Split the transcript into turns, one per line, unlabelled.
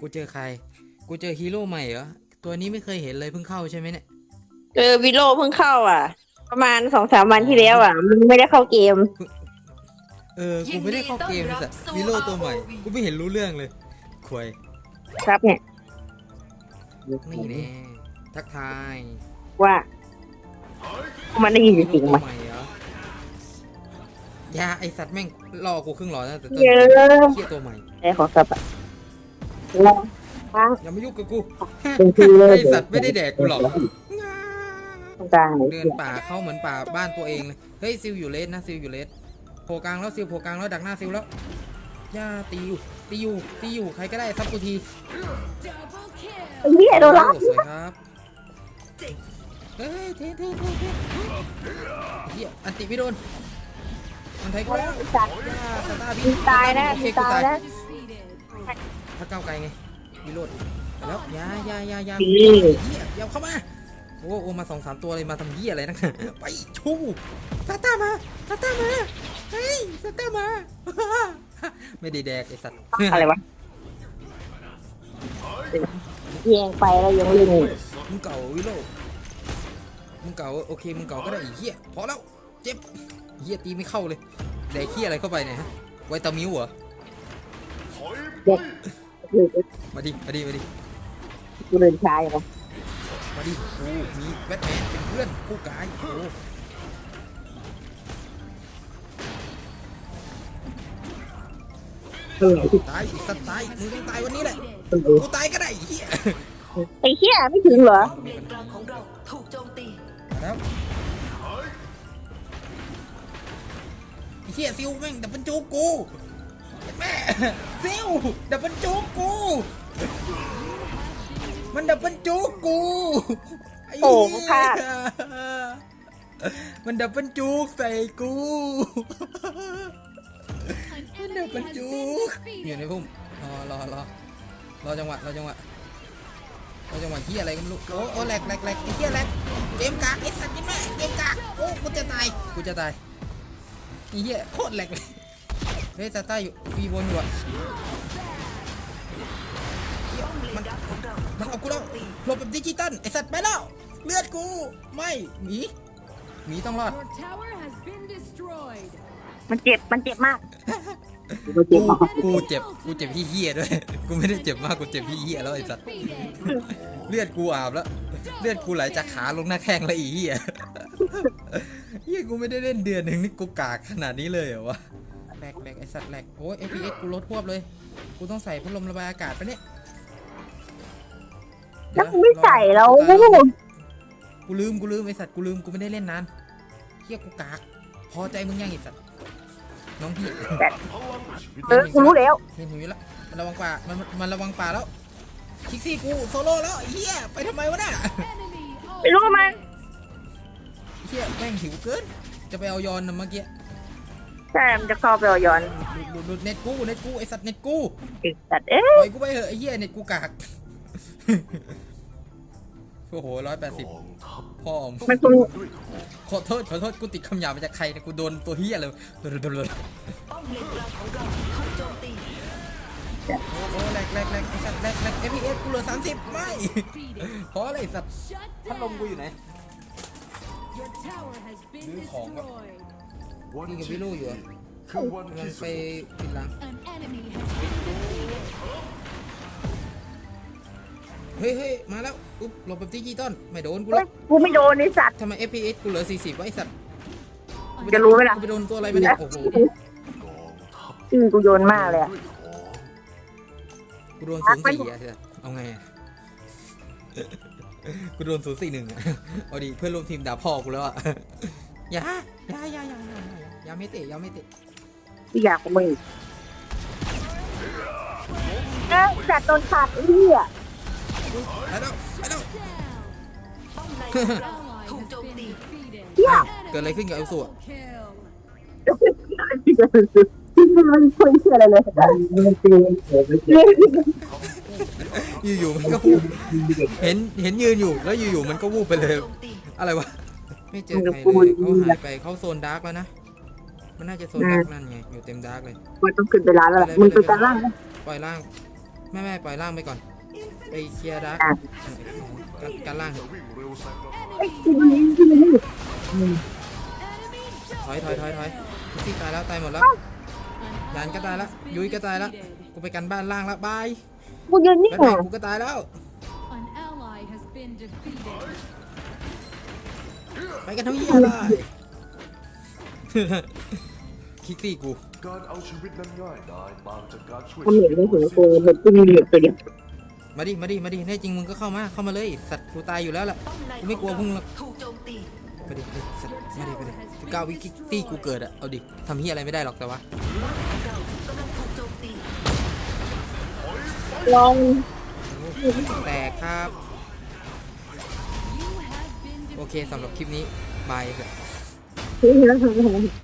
กูเจอใคร กูเจอฮีโร่ใหม่เหรอ ตัวนี้ไม่เคยเห็นเลยเพิ่งเข้าใช่ไหมเนี่ย
เจอวิโลเพิ่งเข้าอะ ประมาณสองสามวันที่แล้วอะ มันไม่ได้เข้าเกม
เออ กูไม่ได้เข้าเกมเลยสัตว์ฮีโร่ตัวใหม่ กูไม่เห็นรู้เรื่องเลยควย
ครับเนี่ย
นี่แน่ทักทาย
ว่ามันได้ยิน
ฮี
เสียง
โร่
ไหม
ตัวใหม่เหรอยาไอสัตว์แม่งล่อกูครึ่งหลอดนะแต่ตัว
เยอะ
เฮียตัวใหม่
ไอ้ของสับอะล องฟัง
อย่ามายุ่งกับกู
เป็นทีเลย
ไอสัตว์ไม่ได้แดกกูหรอก
ตรงกลางไหน
เดินป่าเข้าเหมือนป่าบ้านตัวเองเลยเฮ้ยซิลอยู่เลสนะซิลอยู่เลสโผล่กลางแล้วซิลโผล่กลางแล้วดักหน้าซิลแล้วย่าตีอยู่ตีอยู่ตีอยู่ใครก็ได้ซับกูที
ไอ้เหี้ยโดนรับ
โอ้สวยครับเฮ้ยเท่เท่เท่เท่เฮียอันติไม่โดนมันไทยกูแล้ว
ไอ้สัตว์
ย่าสตาร์
มึ
พี่
งตายนะ
โอเค
มึง
กู
ตาย
ตา ย
นะ
ถ้าก้าวไกลไงวิโรดไปแล้วอยาอยาอยาอยา
ดี
เฮียอย่าเข้ามาโอ้โอ้มาสองสามตัวเลยมาทำเฮียอะไรนักไปชูตาตามาตาตามาเฮ้ยตาตามา ไม่ได้แดกไอสัตว์
อะไรวะแยงไปแล้วยังเล่นอยู่
มึงเก่าวิโรดมึงเก่าโอเคมึงเก่าก็ได้ไอ้เฮียพอแล้วเจ็บเฮียตีไม่เข้าเลยแดกเฮียอะไรเข้าไปเนี่ยฮะไวตามิวเหรอ มาดิ มาดิ มาดิ
กูเดินช้าอยู่นะ
มาดิกูมีแบทแมนเป็นเพื่อนคู่กายโอ้
เออ
ตายอีกสัตว์ตายมึงต้องตายวันนี้แหละ
เออ
กูตายก็ได้ไอ้เฮีย
ไอ้เหี้ยไม่ถึงเหรอ
ป้อมเลนกลางของเราถูกโจมตี
มาแล้วไอ้เฮียซิวแม่งดับเบิลจูกู แม่ซิวดับเบิลจูกู มันดับเบิลจูกูไอ้
โอ้
เหี้ย
พลาด
มันดับเบิลจูกใส่กู มันดับเบิลจูกอยู่ในพุ่มรอรอรอรอจังหวะรอจังหวะรอจังหวะเฮียอะไรก็ไม่รู้โอ้โอ้แหลกแหลกแหลกไอ้เฮียแหลกเกมกากไอ้สัตว์ยิ่แม่เกมกากโอ้กูจะตายกูจะตายไอ้เฮียโคตรแหลกเลย เฮ้ยซาต้าอยู่ฟรีบนอยู่อะเหี้ยมันมันเอากูแล้วหลบแบบดิจิตอลไอ้สัตว์ไปแล้วเลือดกูไม่หมีหมีต้องรอด
Your tower has been destroyed.
มันเจ็บ มันเจ็บมาก
กูกูเจ็บกูเจ็บพี่เหี้ยด้วย กูไม่ได้เจ็บมากกูเจ็บพี่เหี้ยแล้วไอ้สัตว์เลือดกูอาบแล้ว เลือดกูไหลจากขาลงหน้าแข้งแล้วไอีเหี้ยเหี้ยกูไม่ได้เล่นเดือนหนึ่งนี่กูกากขนาดนี้เลยเหรอวะ แหลกแหลกไอสัตว์แหลกโอ้ย FPS กูลดทวบเลย กูต้องใส่พัดลมระบายอากาศไปะเนี่ย
แล้วกูไม่ใส่แล้ว
กูลืมกูลืมไอสัตว์กูลืมกูไม่ได้เล่นนานเหี้ยกูกากพอใจมึงยังไอสัตว์น้องพี่
เออกูรู้แล้ว
เห็นหิวแล้วมันระวังป่ามันมันระวังป่าแล้วคิกซี่กูโซโล่แล้วไอ้เฮียไปทำไมวะน่ะ
Enemy
ไม่รู้มัน
ไอ้เฮียแม่งหิวเกินจะไปเอายอนนะเมื่อกี้
ใช่มันจะเข้าไปเอาย้อน
ดูดูดูเน็ตกูเน็ตกูไอสัตว์เน็ตกู
ไอ้สัตว์เอ๊ะ
ปล่อยกูไปเถอะไอ้เฮียเน็ตกูกากโอ้โหร้อยแปดสิบพ่อม
มันคง
ขอโทษขอโทษกูติดคำหยาบมาจากใครเนี่ยกูโดนตัวเฮียเลยโดนโดนโดน
ป้อมเลนกลางของเราถูกโจมตี
โอ้โหแหลกแหลกแหลกไอสัตว์แหลกแหลก FPS กูเหลือสามสิบไม่
defeated.
เพราะอะไรไอ้สัตว์
Shut
พัดลมกูอยู่ไหน
down. Your tower has been
Đưa khổng quá.
destroyed.
นี่กับพี่ลูกอยู่อะกำลังไปปิดหลัง
An enemy has been defeated.
เฮ้ยเฮ้ยมาแล้ว อุ๊บหลบแบบดิจิตอลไม่โดนกู
เฮ้
แล้
ยวกูไม่โดนไอ้สัตว์
ทำไม FPS กูเหลือ 40วะไอสัตว์
มึงจะรู้ไหมล่ะ
กูไปโดนตัวอะไรมาเนี่ยโอ้โห
ชื่อกูโยนมากเลยอะ
กูโดนศูนย์สี่อะไอ้สัตว์เอาไงอะกูโดนศูนย์สี่หนึ่งอะเอาดิเพื่อนร่วมทีมด่าพ่อกูแล้วอะอย่าอย่าอย่าอย่าอย่าอย่าอ ย่าไม่เตะอย่าไม่เตะ
ที่อยากของมึงอีกเอ้ยสัตว์โดนขาดไอ้เหี้ย
ไปแล้วไปแล้ว
ป้อมในของเรา
Ally
ถูก
has
โจม
been
ตี
defeated.
เกิดอะไรขึ้นกับเอลสูอะ
Kill.
มันคุยเชื่ออะไรเลย
อยู่ๆมันก็วูบเห็นเห็นยืนอยู่แล้วอยู่ๆมันก็วูบไปเลย
โจมตี
อะไรวะไม่เจอใครเลยเขาหายไปเขาโซนดาร์กแล้วนะ มันน่าจะโซนดาร์กนั่นไงอยู่เต็มดาร์กเลย
มันต้องขึ้นไปร้านแล้วแหละมึงไปกันล่างนะ
ปล่อยล่างไม่ไม่ปล่อยล่างไปก่อนไปเคลียร์ดักกันกันล่างเถอะถอยถอยถอยถอยพิซี่ตายแล้วตายหมดแล้วยานก็ตายแล้วยุ้ยก็ตายแล้วกูไปกันบ้านล่างแล้วบาย
กูยืนนี่
แบท
เห
แม
ร
น
อ
กูก็ตายแล้ว
An ally has been defeated.
ไปกันทั้งเหี้ยเลย คิกซี่กู
การเอาชีวิตนั้นง่ายดายต่างจากการช่วย
ทำเหมือนไม่ถึงกูเหมือนกูมีเหลือตัวเดียว
มาดิ มาดิ มาดิ แน่จริงมึงก็เข้ามา เข้ามาเลย สัตว์กูตายอยู่แล้วล่ะ
ป้อมใน
กูไม่กลัว
ของ
พึ่งหร
เรา
อก
ถูกโจมตี
มาดิดิสัตว์มาดิมาดิสิบเก้าวิคิกซี่กูเกิดอะเอาดิทำเฮียอะไรไม่ได้หรอกแต่ว่า
เรากำลังถูกโจมตี
ลอง
แตกครับ
You have been
โอเคสำหรับคลิปนี้ บาย Sửa sổ.